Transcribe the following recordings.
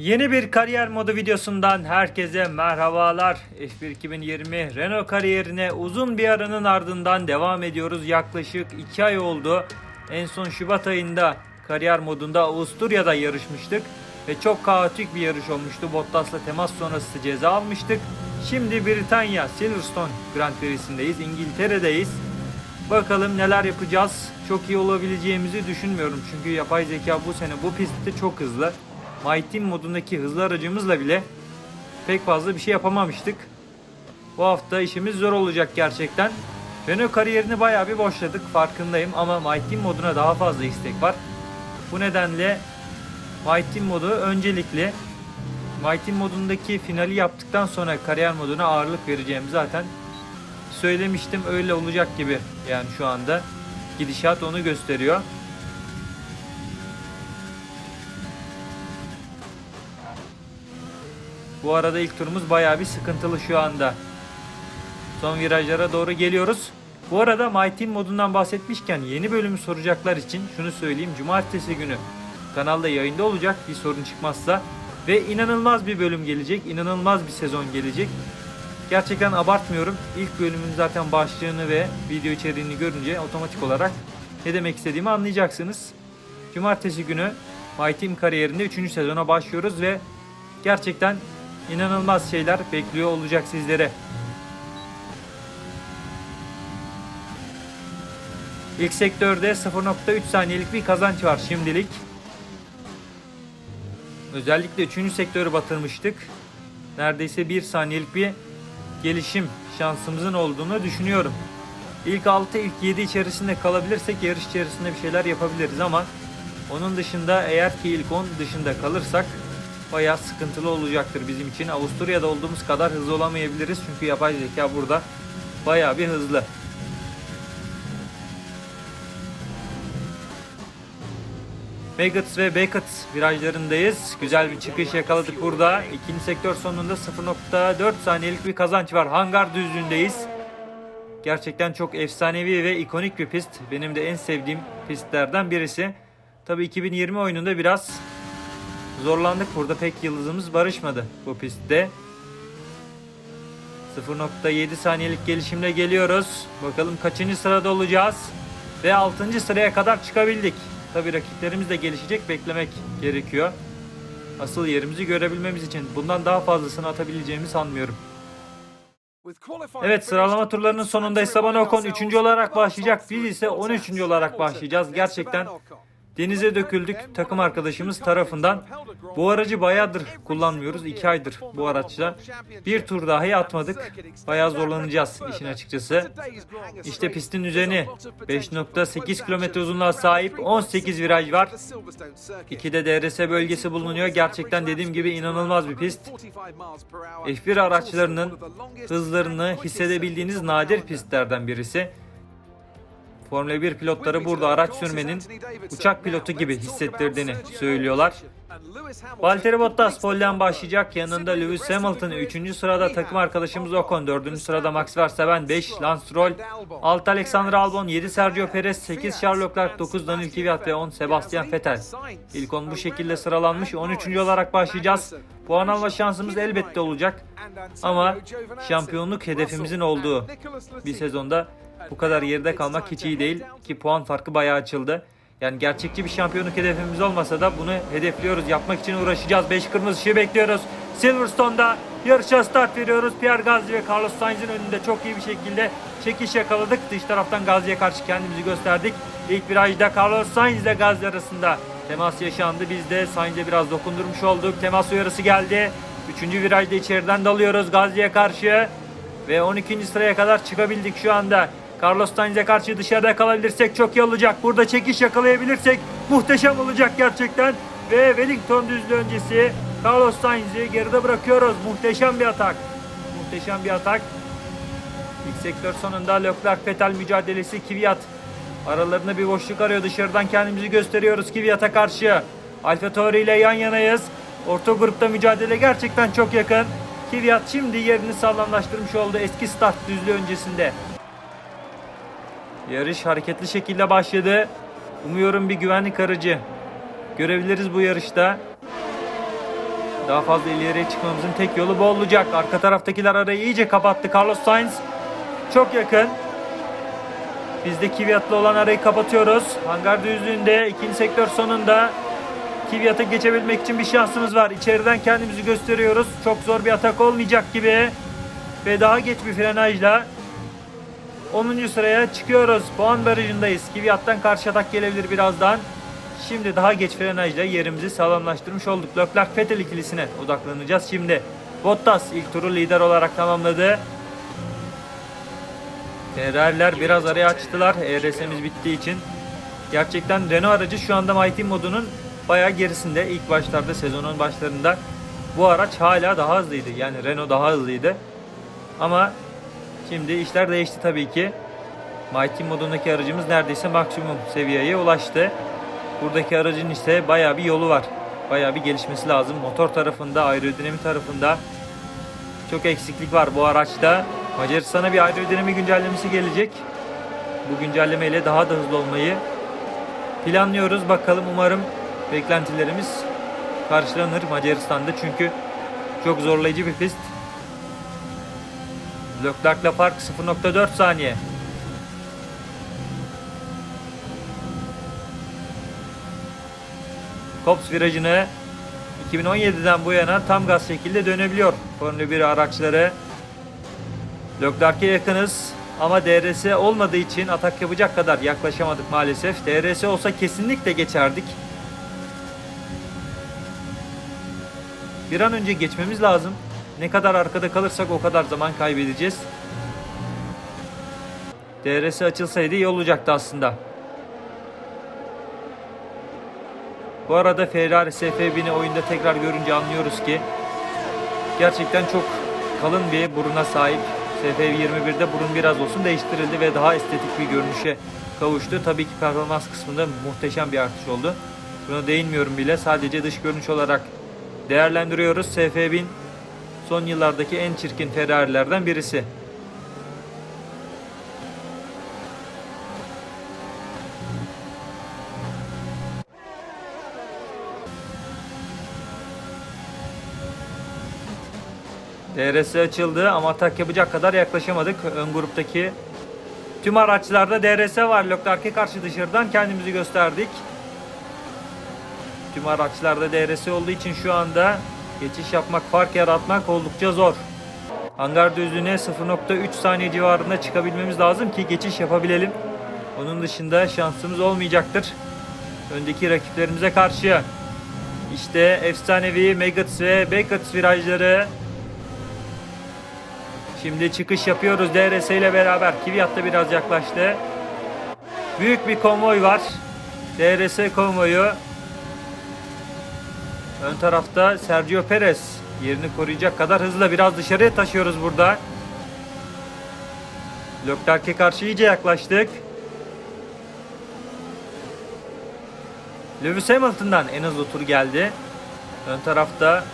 Yeni bir kariyer modu videosundan herkese merhabalar. F1 2020 Renault kariyerine uzun bir aranın ardından devam ediyoruz. Yaklaşık 2 ay oldu. En son Şubat ayında kariyer modunda Avusturya'da yarışmıştık. Ve çok kaotik bir yarış olmuştu. Bottas'la temas sonrası ceza almıştık. Şimdi Britanya Silverstone Grand Prix'sindeyiz. İngiltere'deyiz. Bakalım neler yapacağız. Çok iyi olabileceğimizi düşünmüyorum. Çünkü yapay zeka bu sene bu pistte çok hızlı. My Team modundaki hızlı aracımızla bile pek fazla bir şey yapamamıştık. Bu hafta işimiz zor olacak gerçekten. Renault kariyerini bayağı bir boşladık farkındayım ama My Team moduna daha fazla istek var. Bu nedenle My Team modu öncelikli. My Team modundaki finali yaptıktan sonra kariyer moduna ağırlık vereceğim zaten söylemiştim öyle olacak gibi yani şu anda gidişat onu gösteriyor. Bu arada ilk turumuz bayağı bir sıkıntılı şu anda. Son virajlara doğru geliyoruz. Bu arada My Team modundan bahsetmişken yeni bölümü soracaklar için şunu söyleyeyim. Cumartesi günü kanalda yayında olacak bir sorun çıkmazsa. Ve inanılmaz bir bölüm gelecek. inanılmaz bir sezon gelecek. Gerçekten abartmıyorum. İlk bölümün zaten başlığını ve video içeriğini görünce otomatik olarak ne demek istediğimi anlayacaksınız. Cumartesi günü My Team kariyerinde 3. sezona başlıyoruz ve gerçekten inanılmaz şeyler bekliyor olacak sizlere. İlk sektörde 0.3 saniyelik bir kazanç var şimdilik. Özellikle 3. sektörü batırmıştık. Neredeyse 1 saniyelik bir gelişim şansımızın olduğunu düşünüyorum. İlk 6, ilk 7 içerisinde kalabilirsek yarış içerisinde bir şeyler yapabiliriz ama onun dışında eğer ki ilk 10 dışında kalırsak bayağı sıkıntılı olacaktır bizim için. Avusturya'da olduğumuz kadar hızlı olamayabiliriz çünkü yapay zeka burada bayağı bir hızlı. Megatz ve Beckett virajlarındayız. Güzel bir çıkış yakaladık burada. İkinci sektör sonunda 0.4 saniyelik bir kazanç var. Hangar düzlüğündeyiz. Gerçekten çok efsanevi ve ikonik bir pist. Benim de en sevdiğim pistlerden birisi. Tabii 2020 oyununda biraz zorlandık. Burada pek yıldızımız barışmadı bu pistte. 0.7 saniyelik gelişimle geliyoruz. Bakalım kaçıncı sırada olacağız. Ve 6. sıraya kadar çıkabildik. Tabii rakiplerimiz de gelişecek beklemek gerekiyor. Asıl yerimizi görebilmemiz için bundan daha fazlasını atabileceğimi sanmıyorum. Evet sıralama turlarının sonunda Esteban Ocon 3. olarak başlayacak. Biz ise 13. olarak başlayacağız. Gerçekten denize döküldük takım arkadaşımız tarafından. Bu aracı bayağıdır kullanmıyoruz. 2 aydır bu araçla. Bir tur dahi atmadık. Bayağı zorlanacağız işin açıkçası. İşte pistin üzerine 5.8 kilometre uzunluğa sahip 18 viraj var. 2'de DRS bölgesi bulunuyor. Gerçekten dediğim gibi inanılmaz bir pist. F1 araçlarının hızlarını hissedebildiğiniz nadir pistlerden birisi. Formula 1 pilotları burada araç sürmenin uçak pilotu gibi hissettirdiğini söylüyorlar. Valtteri Bottas polden başlayacak. Yanında Lewis Hamilton 3. sırada takım arkadaşımız Ocon 4. sırada Max Verstappen 5 Lance Stroll 6 Alexander Albon 7 Sergio Perez 8 Charles Leclerc 9 Daniel Kvyat ve 10 Sebastian Vettel. İlk 10 bu şekilde sıralanmış. 13. olarak başlayacağız. Puan alma şansımız elbette olacak. Ama şampiyonluk hedefimizin olduğu bir sezonda bu kadar geride kalmak hiç iyi değil ki puan farkı bayağı açıldı. Yani gerçekçi bir şampiyonluk hedefimiz olmasa da bunu hedefliyoruz. Yapmak için uğraşacağız. 5 kırmızı ışığı bekliyoruz. Silverstone'da yarışa start veriyoruz. Pierre Gasly ve Carlos Sainz'in önünde çok iyi bir şekilde çekiş yakaladık. Dış taraftan Gasly'ye karşı kendimizi gösterdik. İlk virajda Carlos Sainz ile Gasly arasında temas yaşandı. Biz de Sainz'e biraz dokundurmuş olduk. Temas uyarısı geldi. Üçüncü virajda içeriden dalıyoruz Gasly'ye karşı. Ve 12. sıraya kadar çıkabildik şu anda. Carlos Sainz'e karşı dışarıda kalabilirsek çok iyi olacak. Burada çekiş yakalayabilirsek muhteşem olacak gerçekten. Ve Wellington düzlüğü öncesi Carlos Sainz'i geride bırakıyoruz. Muhteşem bir atak. Muhteşem bir atak. İlk sektör sonunda Leclerc Vettel mücadelesi Kvyat. Aralarında bir boşluk arıyor. Dışarıdan kendimizi gösteriyoruz Kvyat'a karşı. Alfa Tauri ile yan yanayız. Orta grupta mücadele gerçekten çok yakın. Kvyat şimdi yerini sağlamlaştırmış oldu eski start düzlüğü öncesinde. Yarış hareketli şekilde başladı. Umuyorum bir güvenlik aracı görebiliriz bu yarışta. Daha fazla ileriye çıkmamızın tek yolu bu olacak. Arka taraftakiler arayı iyice kapattı. Carlos Sainz çok yakın. Biz de Kvyat'la olan arayı kapatıyoruz. Hangar düzlüğünde ikinci sektör sonunda Kvyat'a geçebilmek için bir şansımız var. İçeriden kendimizi gösteriyoruz. Çok zor bir atak olmayacak gibi. Ve daha geç bir frenajla 10. sıraya çıkıyoruz. Puan barajındayız. Kvyat'tan karşı atak gelebilir birazdan. Şimdi daha geç frenajla yerimizi sağlamlaştırmış olduk. Leclerc Vettel ikilisine odaklanacağız şimdi. Bottas ilk turu lider olarak tamamladı. Ferrari'ler biraz araya açtılar ERS'miz bittiği için. Gerçekten Renault aracı şu anda Mighty modunun bayağı gerisinde. İlk başlarda sezonun başlarında bu araç hala daha hızlıydı. Yani Renault daha hızlıydı. Ama şimdi işler değişti tabii ki. Mighty modundaki aracımız neredeyse maksimum seviyeye ulaştı. Buradaki aracın ise bayağı bir yolu var. Bayağı bir gelişmesi lazım. Motor tarafında, aerodinami tarafında çok eksiklik var bu araçta. Macaristan'a bir aerodinami güncellemesi gelecek. Bu güncellemeyle daha da hızlı olmayı planlıyoruz. Bakalım umarım beklentilerimiz karşılanır Macaristan'da çünkü çok zorlayıcı bir pist. Leclerc'le fark 0.4 saniye. Kops virajını 2017'den bu yana tam gaz şekilde dönebiliyor Formula 1 araçları. Leclerc'e yakınız ama DRS olmadığı için atak yapacak kadar yaklaşamadık maalesef. DRS olsa kesinlikle geçerdik. Bir an önce geçmemiz lazım. Ne kadar arkada kalırsak o kadar zaman kaybedeceğiz. DRS açılsaydı iyi olacaktı aslında. Bu arada Ferrari SF1000'i oyunda tekrar görünce anlıyoruz ki gerçekten çok kalın bir buruna sahip. SF21'de burun biraz olsun değiştirildi ve daha estetik bir görünüşe kavuştu. Tabii ki performans kısmında muhteşem bir artış oldu. Buna değinmiyorum bile. Sadece dış görünüş olarak değerlendiriyoruz. SF1000 son yıllardaki en çirkin Ferrari'lerden birisi. DRS açıldı ama atak yapacak kadar yaklaşamadık. Ön gruptaki tüm araçlarda DRS var. Leclerc'e karşı dışarıdan kendimizi gösterdik. Tüm araçlarda DRS olduğu için şu anda geçiş yapmak, fark yaratmak oldukça zor. Hangar düzlüğüne 0.3 saniye civarında çıkabilmemiz lazım ki geçiş yapabilelim. Onun dışında şansımız olmayacaktır. Öndeki rakiplerimize karşı. İşte efsanevi Megats ve Beckett virajları Şimdi çıkış yapıyoruz DRS ile beraber. Kvyat da biraz yaklaştı. Büyük bir konvoy var. DRS konvoyu. Ön tarafta Sergio Perez yerini koruyacak kadar hızlı. Biraz dışarıya taşıyoruz burada. Leclerc'e karşı iyice yaklaştık. Lewis Hamilton'dan en hızlı tur geldi. Ön tarafta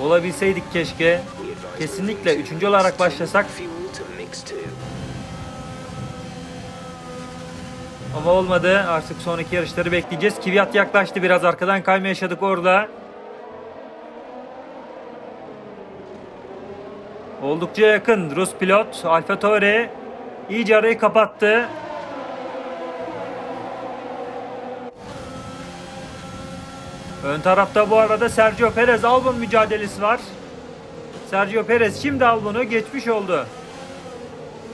olabilseydik keşke. Kesinlikle üçüncü olarak başlasak ama olmadı. Artık sonraki yarışları bekleyeceğiz. Kvyat yaklaştı. Biraz arkadan kayma yaşadık orada. Oldukça yakın. Rus pilot Alfa Tauri iyice arayı kapattı. Ön tarafta bu arada Sergio Perez Albon mücadelesi var. Sergio Perez şimdi Albon'u geçmiş oldu.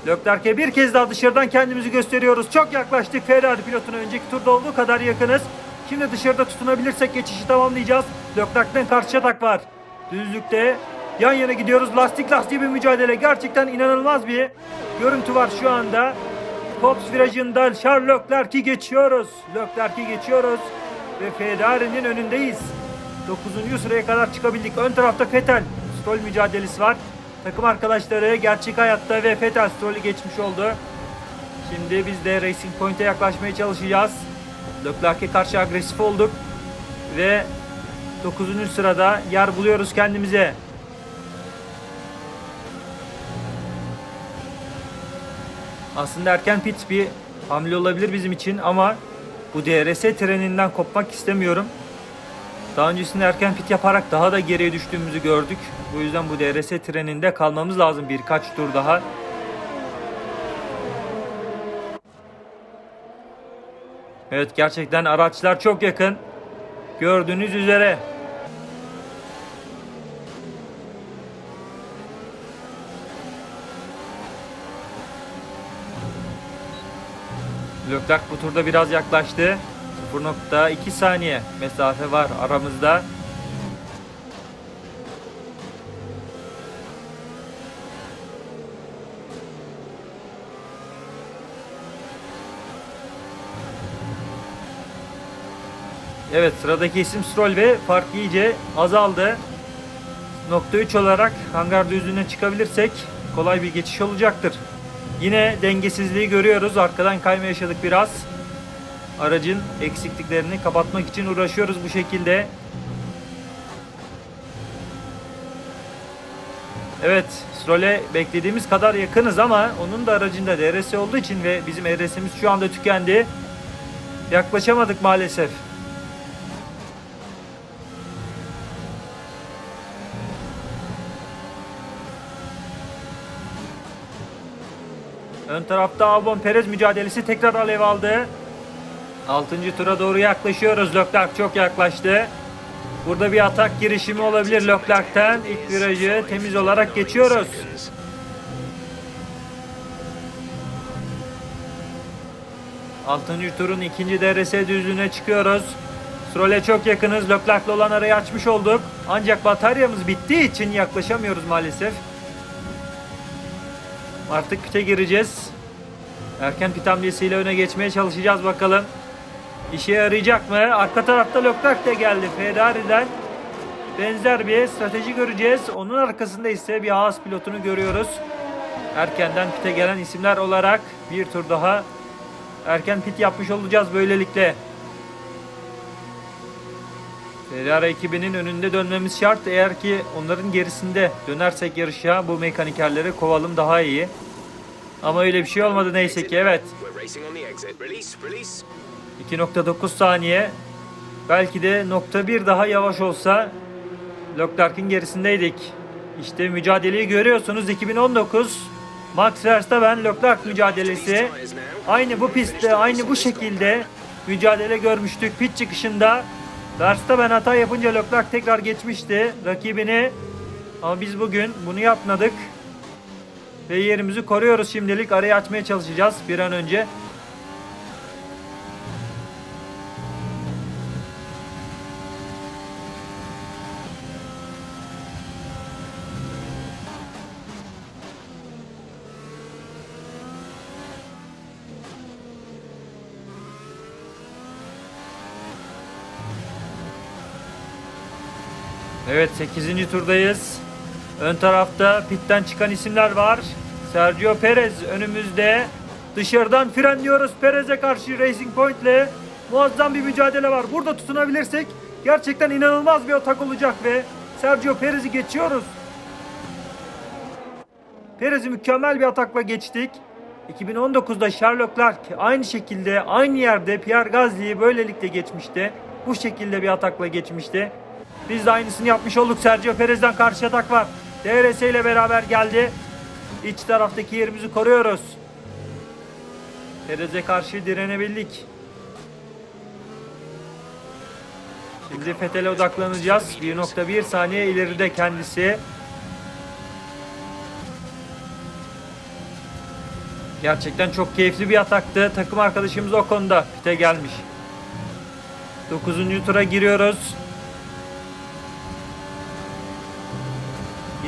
Leclerc'e bir kez daha dışarıdan kendimizi gösteriyoruz. Çok yaklaştık Ferrari pilotuna önceki turda olduğu kadar yakınız. Şimdi dışarıda tutunabilirsek geçişi tamamlayacağız. Leclerc'ten karşı atak var. Düzlükte yan yana gidiyoruz. Lastik lastiği bir mücadele. Gerçekten inanılmaz bir görüntü var şu anda. Pops virajında Charles Leclerc'i geçiyoruz. Leclerc'i geçiyoruz. Ve Ferrari'nin önündeyiz. 9. sıraya kadar çıkabildik. Ön tarafta Vettel. Stroll mücadelesi var. Takım arkadaşları gerçek hayatta ve Vettel Stroll'ü geçmiş oldu. Şimdi biz de Racing Point'e yaklaşmaya çalışacağız. Leclerc'e karşı agresif olduk. Ve 9. sırada yer buluyoruz kendimize. Aslında erken pit bir hamle olabilir bizim için ama bu DRS treninden kopmak istemiyorum. Daha öncesinde erken pit yaparak daha da geriye düştüğümüzü gördük. Bu yüzden bu DRS treninde kalmamız lazım birkaç tur daha. Evet gerçekten araçlar çok yakın. Gördüğünüz üzere. Leclerc bu turda biraz yaklaştı. 0.2 saniye mesafe var aramızda. Evet sıradaki isim Stroll ve fark iyice azaldı. Nokta 3 olarak hangar düzlüğüne çıkabilirsek kolay bir geçiş olacaktır. Yine dengesizliği görüyoruz. Arkadan kayma yaşadık biraz. Aracın eksikliklerini kapatmak için uğraşıyoruz bu şekilde. Evet, Stroll'e beklediğimiz kadar yakınız ama onun da aracında DRS olduğu için ve bizim DRS'imiz şu anda tükendi. Yaklaşamadık maalesef. Ön tarafta Albon Perez mücadelesi tekrar alev aldı. 6. tura doğru yaklaşıyoruz. Leclerc çok yaklaştı. Burada bir atak girişimi olabilir Leclerc'ten. İlk virajı temiz olarak geçiyoruz. Altıncı turun ikinci DRS düzlüğüne çıkıyoruz. Stroll'e çok yakınız. Leclerc'le olan arayı açmış olduk. Ancak bataryamız bittiği için yaklaşamıyoruz maalesef. Artık pite gireceğiz. Erken pit hamlesiyle öne geçmeye çalışacağız bakalım. İşe yarayacak mı? Arka tarafta Leclerc de geldi Ferrari'den. Benzer bir strateji göreceğiz. Onun arkasında ise bir Haas pilotunu görüyoruz. Erkenden pite gelen isimler olarak bir tur daha erken pit yapmış olacağız böylelikle. Ferrari ekibinin önünde dönmemiz şart. Eğer ki onların gerisinde dönersek yarışa bu mekanikerleri kovalım daha iyi. Ama öyle bir şey olmadı neyse ki evet. We're racing on the exit. Release, release. 2.9 saniye. Belki de nokta bir daha yavaş olsa Leclerc'in gerisindeydik. İşte mücadeleyi görüyorsunuz 2019 Max Verstappen Leclerc mücadelesi. Aynı bu pistte aynı bu şekilde mücadele görmüştük pit çıkışında. Verstappen hata yapınca Leclerc tekrar geçmişti rakibini. Ama biz bugün bunu yapmadık. Ve yerimizi koruyoruz şimdilik. Arayı açmaya çalışacağız bir an önce. Evet 8. turdayız. Ön tarafta pitten çıkan isimler var. Sergio Perez önümüzde. Dışarıdan frenliyoruz Perez'e karşı Racing Point ile. Muazzam bir mücadele var. Burada tutunabilirsek gerçekten inanılmaz bir atak olacak ve Sergio Perez'i geçiyoruz. Perez'i mükemmel bir atakla geçtik. 2019'da Sherlock Clark aynı şekilde aynı yerde Pierre Gasly'yi böylelikle geçmişti. Bu şekilde bir atakla geçmişti. Biz de aynısını yapmış olduk. Sergio Perez'den karşı atak var. DRS ile beraber geldi. İç taraftaki yerimizi koruyoruz. Perez'e karşı direnebildik. Şimdi Fethel'e odaklanacağız. 1.1 saniye ileride kendisi. Gerçekten çok keyifli bir ataktı. Takım arkadaşımız o konuda pite gelmiş. 9. tura giriyoruz.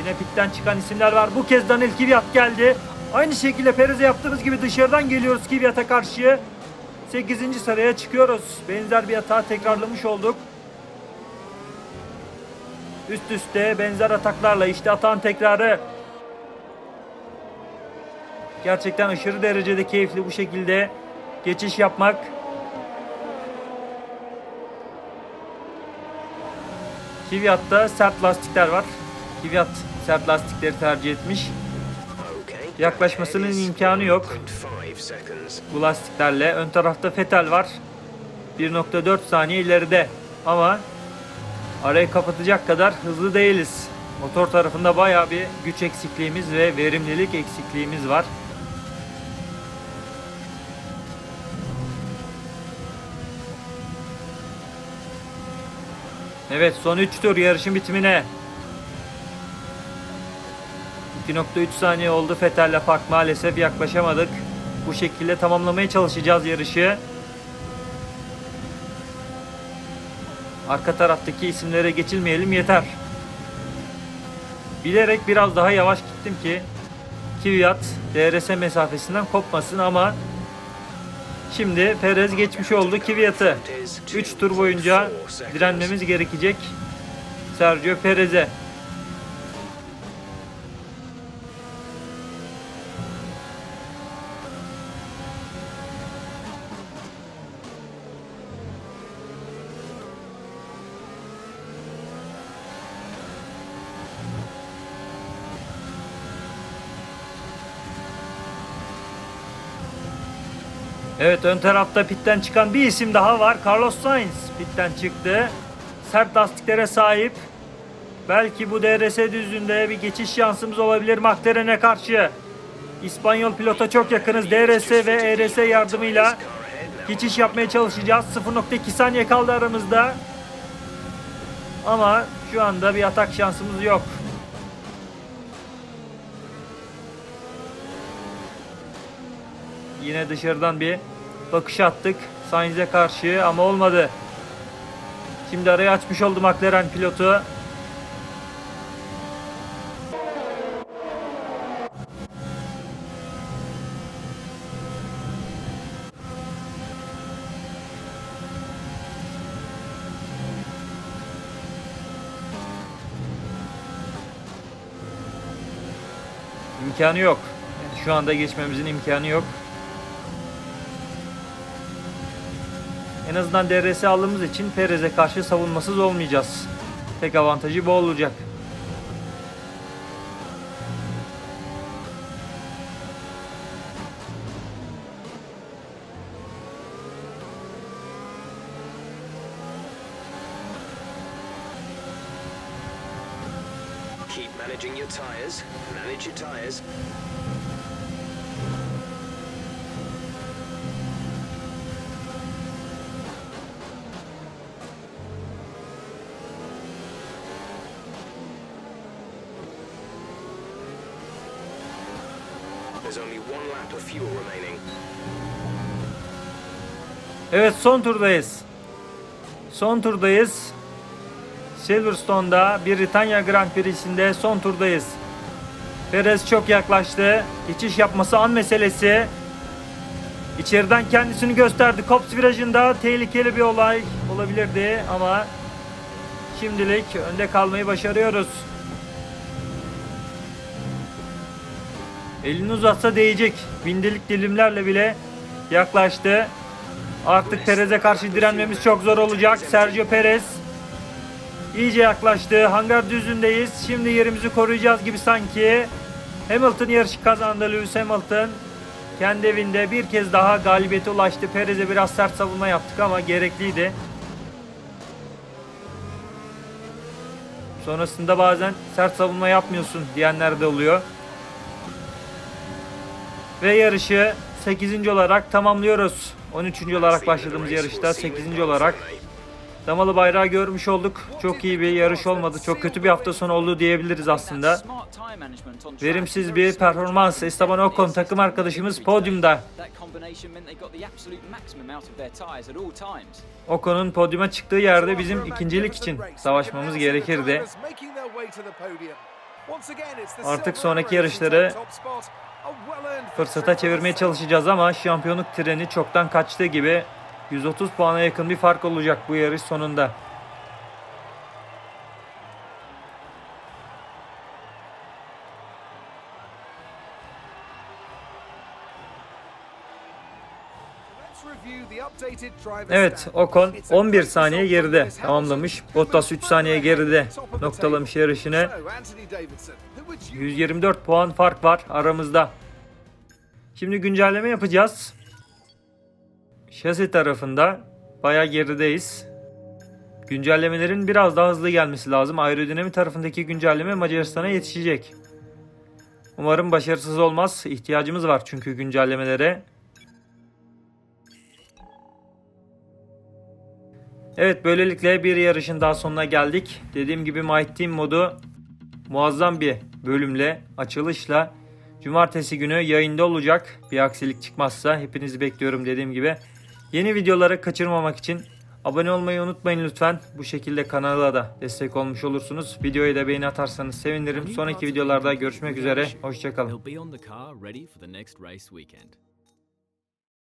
Yine çıkan isimler var. Bu kez Daniel Kvyat geldi. Aynı şekilde Perez'e yaptığımız gibi dışarıdan geliyoruz Kvyat'a karşı. 8. sıraya çıkıyoruz. Benzer bir hata tekrarlamış olduk. Üst üste benzer ataklarla işte atağın tekrarı. Gerçekten aşırı derecede keyifli bu şekilde geçiş yapmak. Kvyat'ta sert lastikler var. Kvyat sert lastikleri tercih etmiş. Yaklaşmasının imkanı yok 5 seconds. bu lastiklerle. Ön tarafta Fetel var. 1.4 saniye ileride. Ama arayı kapatacak kadar hızlı değiliz. Motor tarafında bayağı bir güç eksikliğimiz ve verimlilik eksikliğimiz var. Evet son 3 tur yarışın bitimine. 2.3 saniye oldu Fettel'le fark maalesef yaklaşamadık. Bu şekilde tamamlamaya çalışacağız yarışı. Arka taraftaki isimlere geçilmeyelim yeter. Bilerek biraz daha yavaş gittim ki Kvyat DRS mesafesinden kopmasın ama şimdi Perez geçmiş oldu Kvyat'ı. 3 tur boyunca direnmemiz gerekecek Sergio Perez'e. Evet ön tarafta pitten çıkan bir isim daha var. Carlos Sainz pitten çıktı. Sert lastiklere sahip. Belki bu DRS düzlüğünde bir geçiş şansımız olabilir McLaren'e karşı. İspanyol pilota çok yakınız. DRS ve ERS yardımıyla geçiş yapmaya çalışacağız. 0.2 saniye kaldı aramızda. Ama şu anda bir atak şansımız yok. Yine dışarıdan bir bakış attık Sainz'e karşı ama olmadı. Şimdi arayı açmış oldu McLaren pilotu. İmkanı yok. Şu anda geçmemizin imkanı yok. En azından DRS aldığımız için Perez'e karşı savunmasız olmayacağız. Tek avantajı bu olacak. Keep managing your tires. Manage your tires. Evet son turdayız. Son turdayız. Silverstone'da Britanya Grand Prix'sinde son turdayız. Perez çok yaklaştı. Geçiş yapması an meselesi. İçeriden kendisini gösterdi. Kops virajında tehlikeli bir olay olabilirdi ama şimdilik önde kalmayı başarıyoruz. Elini uzatsa değecek. Bindelik dilimlerle bile yaklaştı. Artık Perez'e karşı direnmemiz çok zor olacak. Sergio Perez iyice yaklaştı. Hangar düzlüğündeyiz. Şimdi yerimizi koruyacağız gibi sanki. Hamilton yarışı kazandı. Lewis Hamilton kendi evinde bir kez daha galibiyete ulaştı. Perez'e biraz sert savunma yaptık ama gerekliydi. Sonrasında bazen sert savunma yapmıyorsun diyenler de oluyor. Ve yarışı 8. olarak tamamlıyoruz. 13. olarak başladığımız yarışta 8. olarak Damalı bayrağı görmüş olduk. Çok iyi bir yarış olmadı. Çok kötü bir hafta sonu oldu diyebiliriz aslında. Verimsiz bir performans. Esteban Ocon takım arkadaşımız podyumda. Ocon'un podyuma çıktığı yerde bizim ikincilik için savaşmamız gerekirdi. Artık sonraki yarışları fırsata çevirmeye çalışacağız ama şampiyonluk treni çoktan kaçtığı gibi 130 puana yakın bir fark olacak bu yarış sonunda. Evet Ocon 11 saniye geride tamamlamış. Bottas 3 saniye geride noktalamış yarışını. 124 puan fark var aramızda. Şimdi güncelleme yapacağız. Şasi tarafında bayağı gerideyiz. Güncellemelerin biraz daha hızlı gelmesi lazım. Aerodinami tarafındaki güncelleme Macaristan'a yetişecek. Umarım başarısız olmaz. İhtiyacımız var çünkü güncellemelere. Evet böylelikle bir yarışın daha sonuna geldik. Dediğim gibi My Team modu muazzam bir bölümle, açılışla cumartesi günü yayında olacak. Bir aksilik çıkmazsa hepinizi bekliyorum dediğim gibi. Yeni videoları kaçırmamak için abone olmayı unutmayın lütfen. Bu şekilde kanala da destek olmuş olursunuz. Videoya da beğeni atarsanız sevinirim. Sonraki videolarda görüşmek üzere. Hoşçakalın.